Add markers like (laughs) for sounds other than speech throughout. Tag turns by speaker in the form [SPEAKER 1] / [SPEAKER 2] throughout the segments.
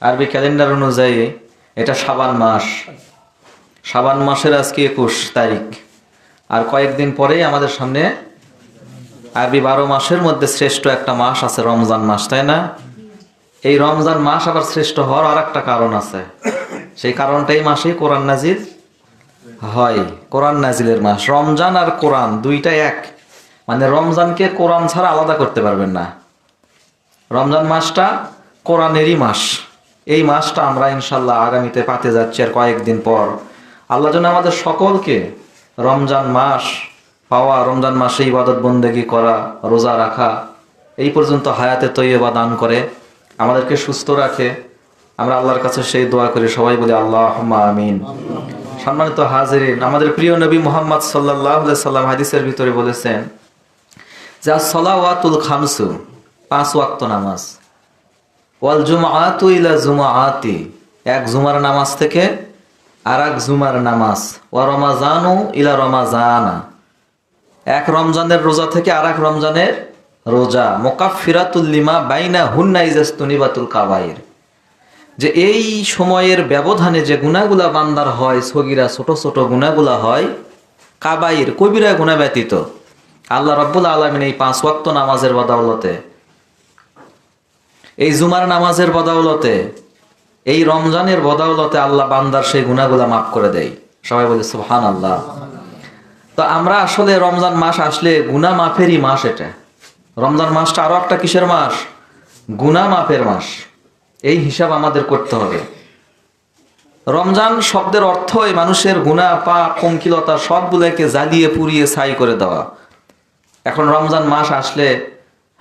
[SPEAKER 1] আরবি ক্যালেন্ডার অনুযায়ী এটা সাবান মাস। সাবান মাসের আজকে একুশ তারিখ। আর কয়েকদিন পরেই আমাদের সামনে আরবি বারো মাসের মধ্যে শ্রেষ্ঠ একটা মাস আছে, রমজান মাস, তাই না? এই রমজান মাস আবার শ্রেষ্ঠ হওয়ার আর একটা কারণ আছে। সেই কারণটাই মাসেই কোরআন নাজির হয়। কোরআন নাজিলের মাস, রমজান আর কোরআন দুইটা এক। মানে রমজানকে কোরআন ছাড়া আলাদা করতে পারবেন না। রমজান মাসটা কোরআনেরই মাস। এই মাসটা আমরা ইনশাল্লাহ আগামীতে পাতে যাচ্ছি আর কয়েকদিন পর। আল্লাহ যেন আমাদের সকলকে রমজান মাস পাওয়া, রমজান মাসে ইবাদত বন্দেগি করা, রোজা রাখা, এই পর্যন্ত হায়াতে তৈবা দান করে আমাদেরকে সুস্থ রাখে। আমরা আল্লাহর কাছে সেই দোয়া করি, সবাই বলি আল্লাহ আমিন। সম্মানিত হাজিরিন, আমাদের প্রিয় নবী মোহাম্মদ সাল্লাহ সাল্লাম হাদিসের ভিতরে বলেছেন যা সলাওয়াতুল খামসু, পাঁচ ওয়াক্ত নামাজ। ওয়াল জুমাআতু ইলা জুমাআতি। এক জুমার নামাজ থেকে আর এক জুমার নামাজ। ওয়া রমাজানু ইলা রমাজানা। এক রমজানের রোজা থেকে আর এক রমজানের রোজা। মোকাফিরাতুল লিমা বাইনা হুন্না ইজাস্তুনিবাতুল কাবাইর। যে এই সময়ের ব্যবধানে যে গুণাগুলা বান্দার হয়, সগিরা ছোট ছোট গুণাগুলা হয়, কাবাইর, কবিরা গুণা ব্যতীত। আল্লাহ রব্বুল আলমিন এই পাঁচ ওয়াক্ত নামাজের বদাওলতে এই জুমার নামাজের বদাওলতে এই রমজানের বদাওলতে আল্লাহ বান্দার সেই গুণাগুলা মাফ করে দেয়। সবাই বলে সুহান আল্লাহ তো আমরা আসলে রমজান মাস আসলে গুনা মাফেরই মাস এটা। রমজান মাসটা আরও একটা কিসের মাস? গুনা মাফের মাস। এই হিসাব আমাদের করতে হবে। রমজান শব্দের অর্থই মানুষের গুণা পাপ কঙ্কিলতা সবগুলোকে জ্বালিয়ে পুড়িয়ে ছাই করে দেওয়া। এখন রমজান মাস আসলে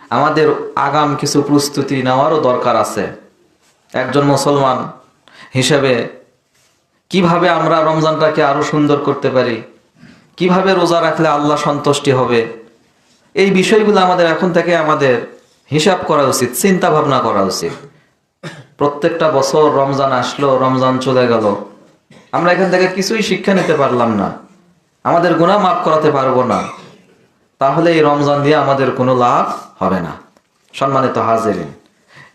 [SPEAKER 1] আমাদের আগাম কিছু প্রস্তুতি নেওয়ারও দরকার আছে। একজন মুসলমান হিসেবে কীভাবে আমরা রমজানটাকে আরও সুন্দর করতে পারি? কীভাবে রোজা রাখলে আল্লাহ সন্তুষ্টি হবে? এই বিষয়গুলো আমাদের এখন থেকে আমাদের হিসাব করা উচিত চিন্তা ভাবনা করা উচিত। প্রত্যেকটা বছর রমজান আসলো, রমজান চলে গেল। আমরা এখান থেকে কিছুই শিক্ষা নিতে পারলাম না। আমাদের গুণা মাফ করাতে পারব না। তাহলে এই রমজান দিয়ে আমাদের কোনো লাভ হবে না। সম্মানিত হাজিরিন,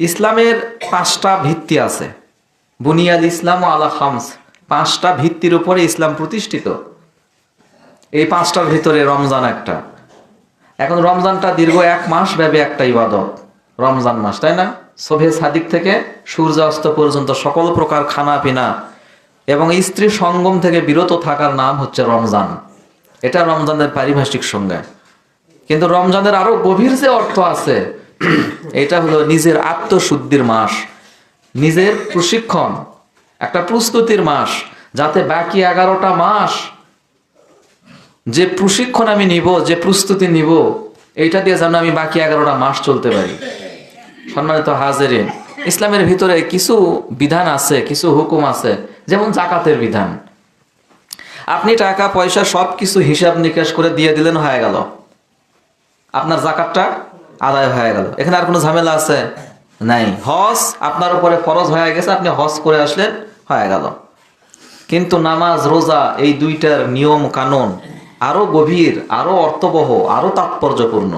[SPEAKER 1] ইসলামের পাঁচটা ভিত্তি আছে। বুনিয়াল ইসলাম ও আলা খামস, পাঁচটা ভিত্তির উপরে ইসলাম প্রতিষ্ঠিত। এই পাঁচটার ভিতরে রমজান একটা। এখন রমজানটা দীর্ঘ এক মাস ব্যাপী একটা ইবাদত। রমজান মাস, তাই না? সভে সাদিক থেকে সূর্যাস্ত পর্যন্ত সকল প্রকার খানা পিনা এবং স্ত্রী সঙ্গম থেকে বিরত থাকার নাম হচ্ছে রমজান। এটা রমজানের পারিভাষিক সংজ্ঞা। কিন্তু রমজানের আরও গভীর যে অর্থ আছে, এটা হলো নিজের আত্মশুদ্ধির মাস, নিজের প্রশিক্ষণ, একটা প্রস্তুতির মাস, যাতে বাকি এগারোটা মাস যে প্রশিক্ষণ আমি নিব, যে প্রস্তুতি নিব, এইটা দিয়ে যেন আমি বাকি এগারোটা মাস চলতে পারি। সম্মানিত হাজেরিন, ইসলামের ভিতরে কিছু বিধান আছে, কিছু হুকুম আছে, যেমন জাকাতের বিধান। আপনি টাকা, পয়সা সব কিছু হিসাব নিকাশ করে দিয়ে দিলেন, হয়ে গেল। আপনার জাকাতটা আদায় হয়ে গেল। এখানে আর কোনো ঝামেলা আছে? নাই। হজ আপনার উপরে ফরজ হয়ে গেছে, আপনি হজ করে আসলেন হয়ে গেল। কিন্তু নামাজ, রোজা, এই দুইটার নিয়ম কানুন আরও গভীর, আরও অর্থবহ, আরও তাৎপর্যপূর্ণ।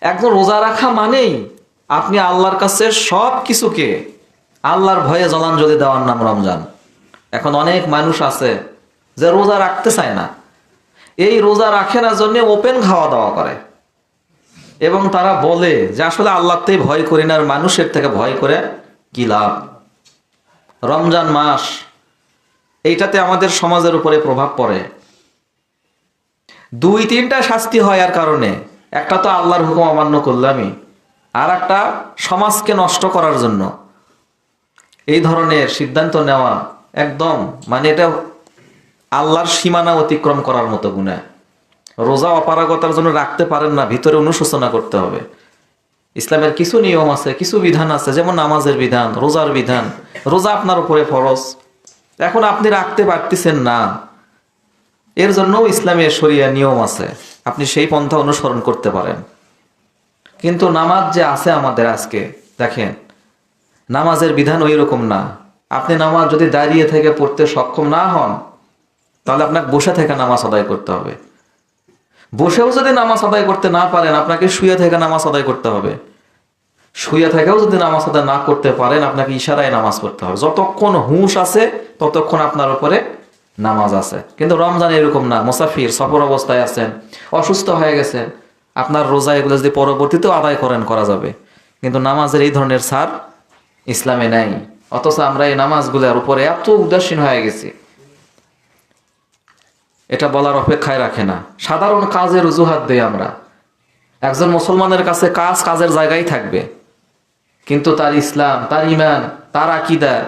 [SPEAKER 1] একদম রোজা রাখা মানেই আপনি আল্লাহর কাছে সব কিছুকে আল্লাহর ভয়ে জলাঞ্জলি দেওয়ার নাম রমজান। এখন অনেক মানুষ আছে যে রোজা রাখতে চায় না। এই রোজা রাখে না জন্য ওপেন খাওয়া দাওয়া করে। এবং তারা বলে যে, আসলে আল্লাহতেই ভয় করি না, আর মানুষের থেকে ভয় করে কি লাভ? রমজান মাস, এইটাতে আমাদের সমাজের উপরে প্রভাব পড়ে। দুই তিনটা শাস্তি হয় আর কারণে। একটা তো আল্লাহর হুকুম অমান্য করলামই, আর একটা সমাজকে নষ্ট করার জন্য। এই ধরনের সিদ্ধান্ত নেওয়া একদম মানে এটা আল্লাহর সীমানা অতিক্রম করার মতো গুণা রোজা অপারগতার জন্য রাখতে পারেন না, ভিতরে অনুশোচনা করতে হবে। ইসলামের কিছু নিয়ম আছে, কিছু বিধান আছে, যেমন নামাজের বিধান, রোজার বিধান। রোজা আপনার উপরে ফরজ। এখন আপনি রাখতে পারতেছেন না। এর জন্যও ইসলামের শরিয়া নিয়ম আছে। আপনি সেই পন্থা অনুসরণ করতে পারেন। কিন্তু নামাজ যে আছে আমাদের আজকে, দেখেন, নামাজের বিধান ওই রকম না। আপনি নামাজ যদি দাঁড়িয়ে থেকে পড়তে সক্ষম না হন তাহলে আপনাকে বসে থেকে নামাজ আদায় করতে হবে। বসেও যদি নামাজ আদায় করতে না পারেন, আপনাকে শুয়ে থেকে নামাজ আদায় করতে হবে। শুয়ে থেকেও যদি নামাজ আদায় না করতে পারেন, আপনাকে ইশারায় নামাজ পড়তে হবে। যতক্ষণ হুঁশ আছে, ততক্ষণ আপনার উপরে নামাজ আছে। কিন্তু রমজান এরকম না। মুসাফির সফর অবস্থায় আছেন, অসুস্থ হয়ে গেছেন, আপনার রোজা এগুলো যদি পরবর্তীতেও আদায় করেন, করা যাবে। কিন্তু নামাজের এই ধরনের সার ইসলামে নাই। অথচ আমরা এই নামাজগুলোর উপরে এত উদাসীন হয়ে গেছি। এটা বলার অপেক্ষায় রাখে না। সাধারণ কাজের অজুহাত দেই আমরা। একজন মুসলমানের কাছে কাজ কাজের জায়গায় থাকবে। কিন্তু তার ইসলাম, তার ইমান তার আকিদা,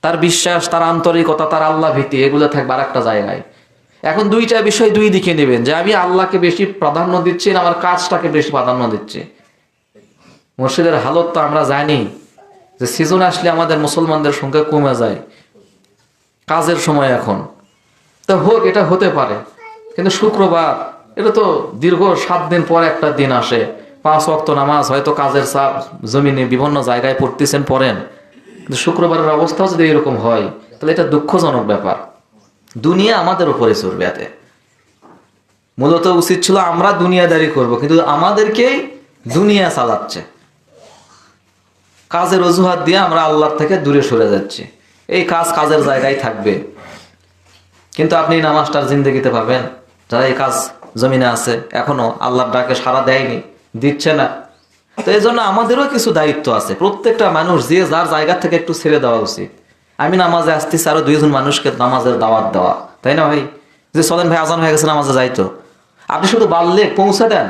[SPEAKER 1] তার বিশ্বাস, তার আন্তরিকতা, তার আল্লাহ ভীতি, এগুলো থাকবে আর একটা জায়গায়। এখন দুইটা বিষয় দুই দিকে নেবেন, যে আমি আল্লাহকে বেশি প্রাধান্য দিচ্ছি না, আমার কাজটাকে বেশি প্রাধান্য দিচ্ছি। মসজিদের হালত তো আমরা জানি যে সিজন আসলে আমাদের মুসলমানদের সংখ্যা কমে যায়। কাজের সময় এখন। তা হোক এটা হতে পারে। কিন্তু শুক্রবার, এটা তো দীর্ঘ সাত দিন পর একটা দিন আসে। পাঁচ অক্ত নামাজ, হয়তো কাজের চাপ, জমিনে বিভিন্ন জায়গায় পড়তেছেন, পড়েন। কিন্তু শুক্রবারের অবস্থাও যদি এরকম হয়, তাহলে এটা দুঃখজনক ব্যাপার। দুনিয়া আমাদের উপরে চলবে এতে। মূলত উচিত ছিল আমরা দুনিয়াদারি করব, কিন্তু আমাদেরকেই দুনিয়া চালাচ্ছে। কাজের অজুহাত দিয়ে আমরা আল্লাহর থেকে দূরে সরে যাচ্ছি। এই কাজ কাজের জায়গায় থাকবে। কিন্তু আপনি নামাজটার জিন্দগিতে পাবেন। যারা এই কাজ জমিনে আছে, এখনও আল্লাহর ডাকে সারা দেয়নি, দিচ্ছে না। তো এই জন্য আমাদেরও কিছু দায়িত্ব আছে। প্রত্যেকটা মানুষ যে যার জায়গা থেকে একটু ছেড়ে দেওয়া উচিত। আমি নামাজে আসতেছি আরও দুইজন মানুষকে নামাজের দাওয়াত দেওয়া। তাই না ভাই? যে চলেন ভাই আজান হয়ে গেছে, নামাজে যাইতো। আপনি শুধু বাড়লে পৌঁছে দেন।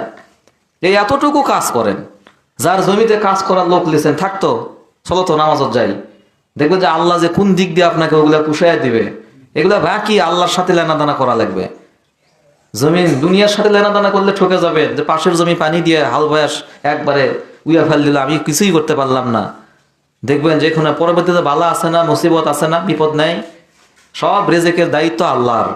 [SPEAKER 1] এই এতটুকু কাজ করেন, যার জমিতে কাজ করার লোক লিখেন থাকতো, চলো তো নামাজত যাই। দেখবেন যে আল্লাহ যে কোন দিক দিয়ে আপনাকে ওগুলা পুষাইয়া দিবে। এগুলা বাকি আল্লাহর সাথে লেনাদানা করা লাগবে। জমি দুনিয়ার সাথে লেনাদানা করলে ঠকে যাবে। যে পাশের জমি পানি দিয়ে হাল বয়াস একবারে উইয়া ফেল দিল, আমি কিছুই করতে পারলাম না। দেখবেন যে কোনো পরবর্তীতে বালা আছে না, মুসিবত আছে না, বিপদ নাই। সব রেজেকের দায়িত্ব আল্লাহর।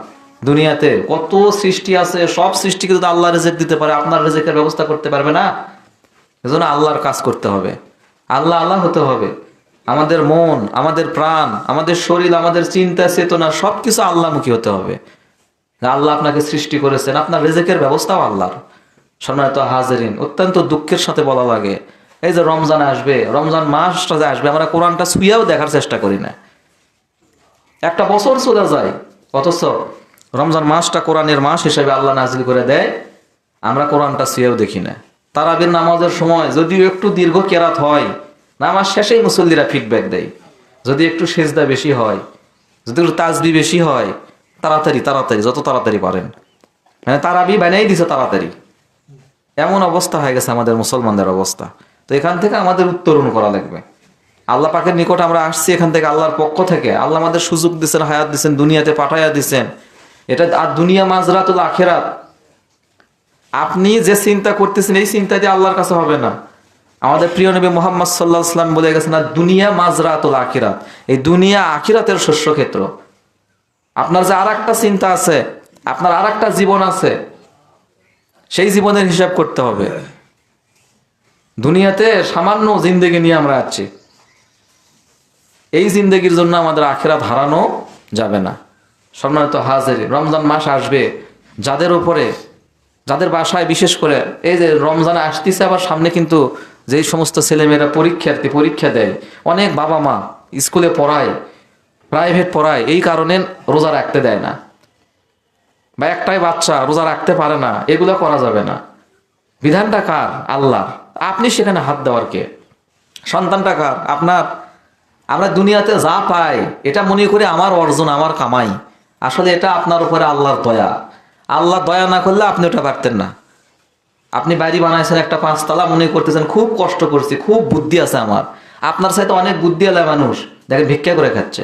[SPEAKER 1] দুনিয়াতে কত সৃষ্টি আছে, সব সৃষ্টিকে যদি আল্লাহ রেজেক দিতে পারে, আপনার রেজেকের ব্যবস্থা করতে পারবে না? এজন্য আল্লাহর কাজ করতে হবে। আল্লাহ আল্লাহ হতে হবে। আমাদের মন, আমাদের প্রাণ, আমাদের শরীর, আমাদের চিন্তা, চেতনা, সবকিছু আল্লাহমুখী হতে হবে। আল্লাহ আপনাকে সৃষ্টি করেছেন, আপনার রেজেকের ব্যবস্থাও আল্লাহর। সম্মানিত হাজারিন, অত্যন্ত দুঃখের সাথে বলা লাগে, এই যে রমজান আসবে, রমজান মাসটা যে আসবে, আমরা কোরআনটা ছুঁয়াও দেখার চেষ্টা করি না। একটা বছর চলে যায়, অথচ রমজান মাসটা কোরআনের মাস হিসেবে আল্লাহ নাজিল করে দেয়, আমরা কোরআনটা ছুঁয়েও দেখি না। তারাবির নামাজের সময় যদিও একটু দীর্ঘ কেরাত হয় নামাজ শেষেই মুসল্লিরা ফিডব্যাক দেয়। যদি একটু সেজদা বেশি হয়, যদি একটু তাজবি বেশি হয়, তাড়াতাড়ি তাড়াতাড়ি, যত তাড়াতাড়ি পারেন। মানে তারাবি বানাই দিছে তাড়াতাড়ি। এমন অবস্থা হয়ে গেছে আমাদের মুসলমানদের অবস্থা। তো এখান থেকে আমাদের উত্তরণ করা লাগবে। আল্লাহ পাকের নিকট আমরা আসছি এখান থেকে আল্লাহর পক্ষ থেকে। আল্লাহ আমাদের সুযোগ দিচ্ছেন হায়াত দিচ্ছেন দুনিয়াতে পাঠাইয়া দিচ্ছেন এটা আর দুনিয়া মাজরাতুল আখেরাত। আপনি যে চিন্তা করতেছেন, এই চিন্তা দিয়ে আল্লাহর কাছে হবে না। আমাদের প্রিয় নবী মোহাম্মদ সাল্লাহ সাল্লাম বলে গেছেন আর দুনিয়া মাজরাতুল আখিরাত। এই দুনিয়া আখিরাতের শস্য ক্ষেত্র আপনার যে আর একটা চিন্তা আছে, আপনার আর একটা জীবন আছে, সেই জীবনের হিসাব করতে হবে। দুনিয়াতে সামান্য জিন্দেগি নিয়ে আমরা আছি। এই জিন্দেগির জন্য আমাদের আখেরাত হারানো যাবে না। সম্মানিত হাজারি রমজান মাস আসবে, যাদের উপরে, যাদের বাসায় বিশেষ করে, এই যে রমজান আসতেছে, আবার সামনে কিন্তু যেই সমস্ত ছেলেমেয়েরা পরীক্ষার্থী, পরীক্ষা দেয়, অনেক বাবা মা স্কুলে পড়ায় প্রাইভেট পড়ায়, এই কারণে রোজা রাখতে দেয় না। বা একটাই বাচ্চা রোজা রাখতে পারে না, এগুলো করা যাবে না। বিধানটা কার? আল্লাহ আপনি সেখানে হাত দেওয়ার কে? সন্তানটা কার? আপনার। আমরা দুনিয়াতে যা পাই, এটা মনে করি আমার অর্জন, আমার কামাই। আসলে এটা আপনার উপরে আল্লাহর দয়া। আল্লাহ দয়া না করলে আপনি ওটা পারতেন না। আপনি বাড়ি বানাইছেন একটা পাঁচতলা, মনে করতেছেন খুব কষ্ট করছি, খুব বুদ্ধি আছে আমার। আপনার সাথে অনেক বুদ্ধি আলা মানুষ, দেখেন ভিক্ষা করে খাচ্ছে।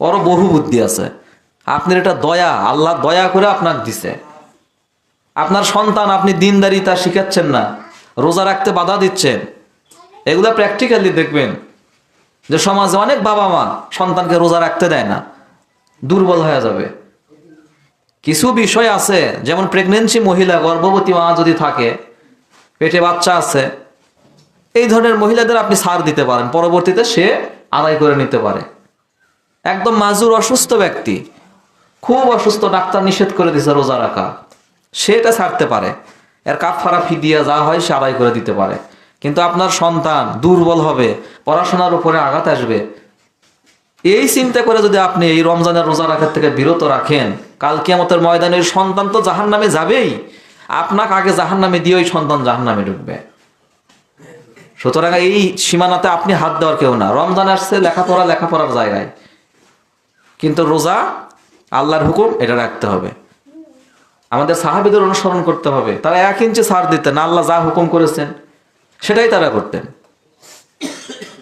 [SPEAKER 1] ওরও বহু বুদ্ধি আছে। আপনার এটা দয়া, আল্লাহ দয়া করে আপনার দিছে। আপনার সন্তান আপনি দিনদারি তা শিখাচ্ছেন না, রোজা রাখতে বাধা দিচ্ছেন। এগুলা প্র্যাকটিক্যালি দেখবেন, যে সমাজে অনেক বাবা মা সন্তানকে রোজা রাখতে দেয় না, দুর্বল হয়ে যাবে। কিছু বিষয় আছে, যেমন প্রেগনেন্সি মহিলা, গর্ভবতী মা যদি থাকে, পেটে বাচ্চা আছে, এই ধরনের মহিলাদের আপনি ছাড় দিতে পারেন, পরবর্তীতে সে আদায় করে নিতে পারে। একদম মাজুর, অসুস্থ ব্যক্তি, খুব অসুস্থ, ডাক্তার নিষেধ করে দিছে রোজা রাখা, সে এটা ছাড়তে পারে। এর কাফারা ফিদিয়া যা হয় সে আদায় করে দিতে পারে। কিন্তু আপনার সন্তান দুর্বল হবে, পড়াশোনার উপরে আঘাত আসবে। এই চিন্তা করে যদি আপনি এই রমজানের রোজা রাখার থেকে বিরত রাখেন কাল কিয়ামতের ময়দানে সন্তান তো জাহান নামে যাবেই। আপনাকে আগে জাহান নামে দিয়ে ওই সন্তান জাহান নামে ঢুকবে। সুতরাং এই সীমানাতে আপনি হাত দেওয়ার কেউ না। রমজান আসছে, লেখাপড়া লেখাপড়ার জায়গায়। কিন্তু রোজা, আল্লাহর হুকুম, এটা রাখতে হবে। আমাদের সাহাবিদের অনুসরণ করতে হবে। তারা এক ইঞ্চি ছাড় দিতেন আল্লাহ যা হুকুম করেছেন, সেটাই তারা করতেন।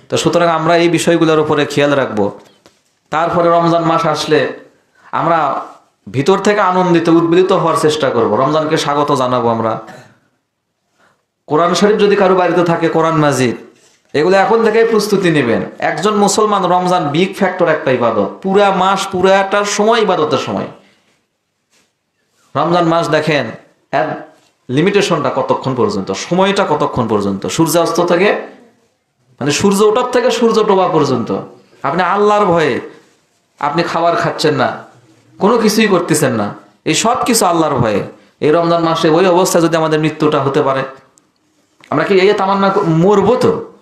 [SPEAKER 1] তো সুতরাং আমরা এই বিষয়গুলোর উপরে খেয়াল রাখব। তারপরে রমজান মাস আসলে আমরা ভিতর থেকে আনন্দিত, উদ্বেলিত হওয়ার চেষ্টা করব। রমজানকে স্বাগত জানাব আমরা। কোরআন শরীফ যদি কারও বাড়িতে থাকে, কোরআন মাজিদ, এগুলো এখন থেকেই প্রস্তুতি নেবেন। একজন মুসলমান রমজান বিগ ফ্যাক্টর একটা ইবাদত। পুরা মাস পুরাটা সময় ইবাদতের সময়। রমজান মাস দেখেন লিমিটেশনটা কতক্ষণ পর্যন্ত? সময়টা কতক্ষণ পর্যন্ত? সূর্যাস্ত থেকে মানে সূর্য ওঠার থেকে সূর্য ডোবা পর্যন্ত। আপনি আল্লাহর ভয়ে আপনি খাবার খাচ্ছেন না। কোনো কিছুই করতেছেন না। এই সব কিছু আল্লাহর ভয়ে। এই রমজান মাসে ওই অবস্থায় যদি আমাদের মৃত্যুটা হতে পারে। আমরা কি এই তামান্না মরবো তো?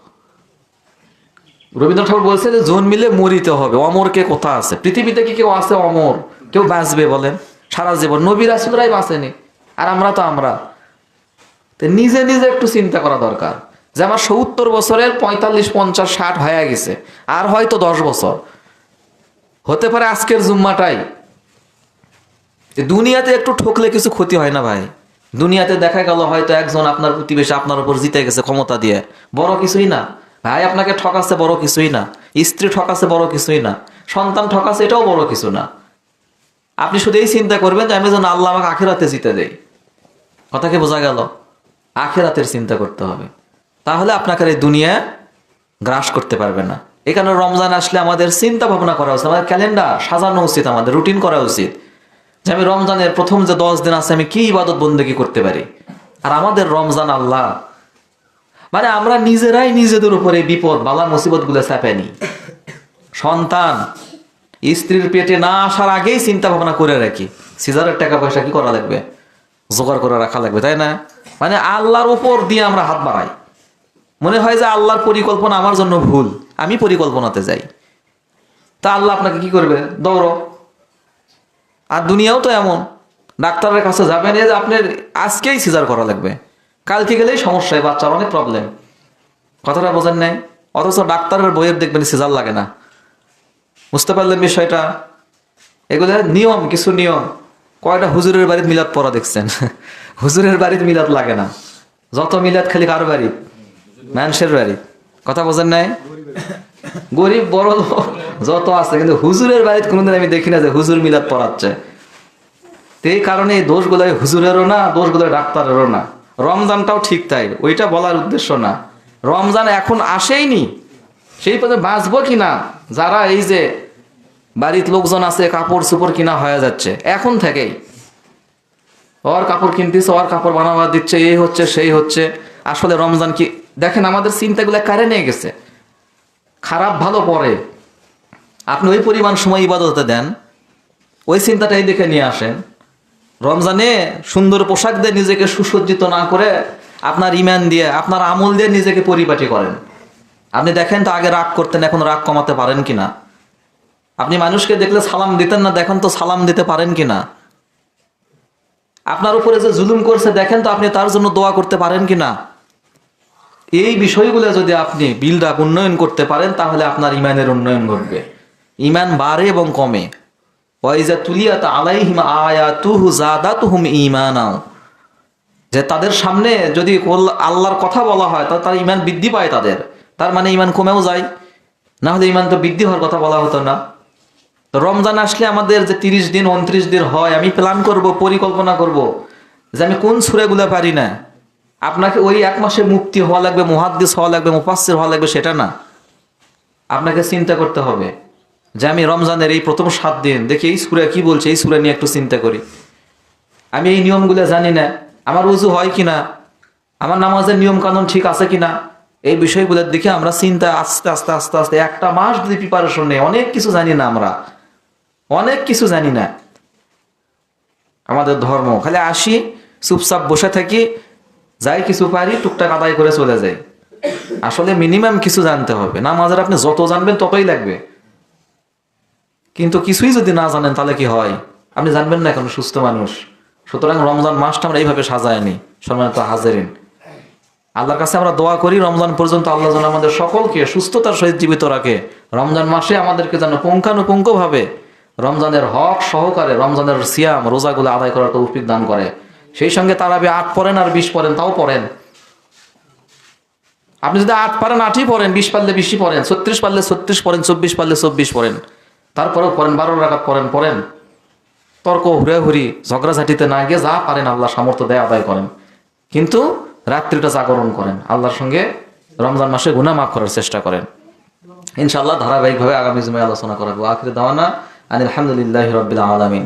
[SPEAKER 1] রবীন্দ্রনাথ ঠাকুর বলছে যে, জোন মিলে মরিতে হবে। অমর কে কোথা আছে? পৃথিবীতে কি কেউ আছে অমর? কেউ বাঁচবে বলেন। সারা জীবন। নবী বাঁচেনি। আর আমরা তো আমরা। নিজে নিজে একটু চিন্তা করা দরকার। যে আমার সত্তর বছরের পঁয়তাল্লিশ, পঞ্চাশ, ষাট হয়ে গেছে। আর হয়তো দশ বছর। হতে পারে আজকের জুম্মাটাই। এ দুনিয়াতে একটু ঠকলে কিছু ক্ষতি হয় না ভাই। দুনিয়াতে দেখা গেল হয়তো একজন আপনার প্রতিবেশী আপনার উপর জিতে গেছে ক্ষমতা দিয়ে। বড় কিছুই না। ভাই, আপনাকে ঠকাচ্ছে বড় কিছুই না। স্ত্রী ঠকাচ্ছে বড় কিছুই না। সন্তান ঠকাচ্ছে এটাও বড় কিছু না। আপনি শুধু এই চিন্তা করবেন যে আমি যেন আল্লাহ আমাকে আখেরাতে জিতে দেই। কথা কি বোঝা গেল? আখেরাতের চিন্তা করতে হবে। তাহলে আপনাকে এই দুনিয়া গ্রাস করতে পারবে না। এখানে রমজান আসলে আমাদের চিন্তা ভাবনা করা উচিত, আমাদের ক্যালেন্ডার সাজানো উচিত, আমাদের রুটিন করা উচিত। যে আমি রমজানের প্রথম যে দশ দিন আছে, আমি কি ইবাদত বন্দেগী করতে পারি? আর আমাদের রমজান আল্লাহ। মানে আমরা নিজেরাই নিজেদের উপরে বিপদ, বালা মুসিবতগুলো চাপে নিই। সন্তান, স্ত্রীর পেটে না আসার আগেই চিন্তা ভাবনা করে রাখি। সিজারের টাকা পয়সা কি করা লাগবে? জোগাড় করে রাখা লাগবে, তাই না? মানে আল্লাহর উপর দিয়ে আমরা হাত বাড়াই। মনে হয় যে আল্লাহর পরিকল্পনা আমার জন্য ভুল, আমি পরিকল্পনাতে যাই। তা আল্লাহ আপনাকে কি করবে? দৌড়ো আর দুনিয়াও তো এমন। ডাক্তারের কাছে যাবেন যে আপনার আজকেই সিজার করা লাগবে। কালকে গেলেই সমস্যা বাচ্চার অনেক প্রবলেম কথাটা বোঝেন নাই? অথচ ডাক্তারের বইয়ের দেখবেন সিজার লাগে না। বুঝতে পারলেন বিষয়টা? এগুলো নিয়ম, কিছু নিয়ম। কয়টা হুজুরের বাড়িতে মিলাদ পড়া দেখছেন? (laughs) হুজুরের বাড়িতে মিলাদ লাগে না। যত মিলাদ খালি কার বাড়ি? মানুষের বাড়ি। কথা বোঝেন নাই? গরিব, বড় লোক। যত আছে, কিন্তু হুজুরের বাড়িতে কোনোদিন আমি দেখি না যে হুজুর মিলাদ পড়াচ্ছে। তো এই কারণে এই দোষগুলো হুজুরেরও না দোষগুলো ডাক্তারেরও না। রমজানটাও ঠিক তাই, ওইটা বলার উদ্দেশ্য না। রমজান এখন আসেইনি, সেই পথে বাঁচবো কি না যারা এই যে বাড়ির লোকজন আছে, কাপড় চোপড় কিনা হয়ে যাচ্ছে, এখন থেকেই। ওর কাপড় কিনতেছে, ওর কাপড় বানাবার দিচ্ছে, এই হচ্ছে, সেই হচ্ছে। আসলে রমজান কি, দেখেন আমাদের চিন্তাগুলো কারে নিয়ে গেছে? খারাপ ভালো পরে। আপনি ওই পরিমাণ সময় ইবাদতে দেন, ওই চিন্তাটাই দেখে নিয়ে আসেন। রমজানে সুন্দর পোশাক দিয়ে নিজেকে সুসজ্জিত না করে আপনার ইমান দিয়ে, আপনার আমল দিয়ে নিজেকে পরিপাটি করেন। আপনি দেখেন তো আগে রাগ করতেন, এখন রাগ কমাতে পারেন কিনা? আপনি মানুষকে দেখলে সালাম দিতেন না, দেখেন তো সালাম দিতে পারেন কিনা? আপনার উপরে যে জুলুম করছে, দেখেন তো আপনি তার জন্য দোয়া করতে পারেন কিনা? এই বিষয়গুলো যদি আপনি বিল্ড আপ উন্নয়ন করতে পারেন, তাহলে আপনার ইমানের উন্নয়ন ঘটবে। ইমান বাড়ে এবং কমে। ওয়াইজা তুলিয়াত আলাইহিম আয়াতুহু জাদাতুহুম ঈমানাও। যে তাদের সামনে যদি আল্লাহর কথা বলা হয় তাহলে তার ইমান বৃদ্ধি পায় তাদের। তার মানে ইমান কমেও যায়। না হলে ইমান তো বৃদ্ধি হওয়ার কথা বলা হতো না। তো রমজান আসলে আমাদের যে তিরিশ দিন, উনত্রিশ দিন হয়, আমি প্ল্যান করব, পরিকল্পনা করব যে আমি কোন সুরেগুলো পারি না। আপনাকে ওই এক মাসে মুক্তি হওয়া লাগবে, মুহাদ্দিস হওয়া লাগবে, মুফাসসির হওয়া লাগবে, সেটা না। আপনাকে চিন্তা করতে হবে। যে আমি রমজানের এই প্রথম সাত দিন, দেখি এই সুরে কি বলছে, এই সুরে নিয়ে একটু চিন্তা করি। আমি এই নিয়মগুলো জানি না, আমার উজু হয় কিনা, আমার নামাজের নিয়ম কানুন ঠিক আছে কিনা, এই বিষয়গুলোর দিকে আমরা চিন্তা আস্তে আস্তে আস্তে আস্তে, একটা মাস যদি প্রিপারেশন নেই, অনেক কিছু জানি না আমরা, অনেক কিছু জানি না। আমাদের ধর্ম, খালি আসি, চুপচাপ বসে থাকি, যাই কিছু পারি, টুকটাক আদায় করে চলে যাই। আসলে মিনিমাম কিছু জানতে হবে, নামাজের আপনি যত জানবেন ততই লাগবে। কিন্তু কিছুই যদি না জানেন, তাহলে কি হয়? আপনি জানবেন না এখন, সুস্থ মানুষ। সুতরাং রমজান মাসটা আমরা এইভাবে সাজায়নি। সম্মানিত হাজারিন। আল্লাহর কাছে আমরা দোয়া করি, রমজান পর্যন্ত আল্লাহ যেন আমাদের সকলকে সুস্থতার সহিত জীবিত রাখে। রমজান মাসে আমাদেরকে যেন পুঙ্খানুপুঙ্খ ভাবে রমজানের হক সহকারে, রমজানের সিয়াম, রোজাগুলো আদায় করার তৌফিক দান করে। সেই সঙ্গে তারাবি আট পড়েন আর বিশ পড়েন, তাও পড়েন। আপনি যদি আট পারেন, আটই পড়েন, বিশ পারলে বিশই পড়েন, ছত্রিশ পারলে ছত্রিশ পড়েন, চব্বিশ পারলে চব্বিশ পড়েন। তারপরেও পড়েন, বারো রাখাত পড়েন পড়েন। তর্ক হুড়াহুড়ি, ঝগড়াঝাটিতে না গিয়ে যা পারেন আল্লাহ সামর্থ্য দেয় আদায় করেন। কিন্তু রাত্রিটা জাগরণ করেন, আল্লাহর সঙ্গে রমজান মাসে গুনা মাফ করার চেষ্টা করেন। ইনশাআল্লাহ ধারাবাহিকভাবে আগামী জুমে আলোচনা করা আখির দাওয়ানা আনিল আলহামদুলিল্লাহ রবিল আলমিন।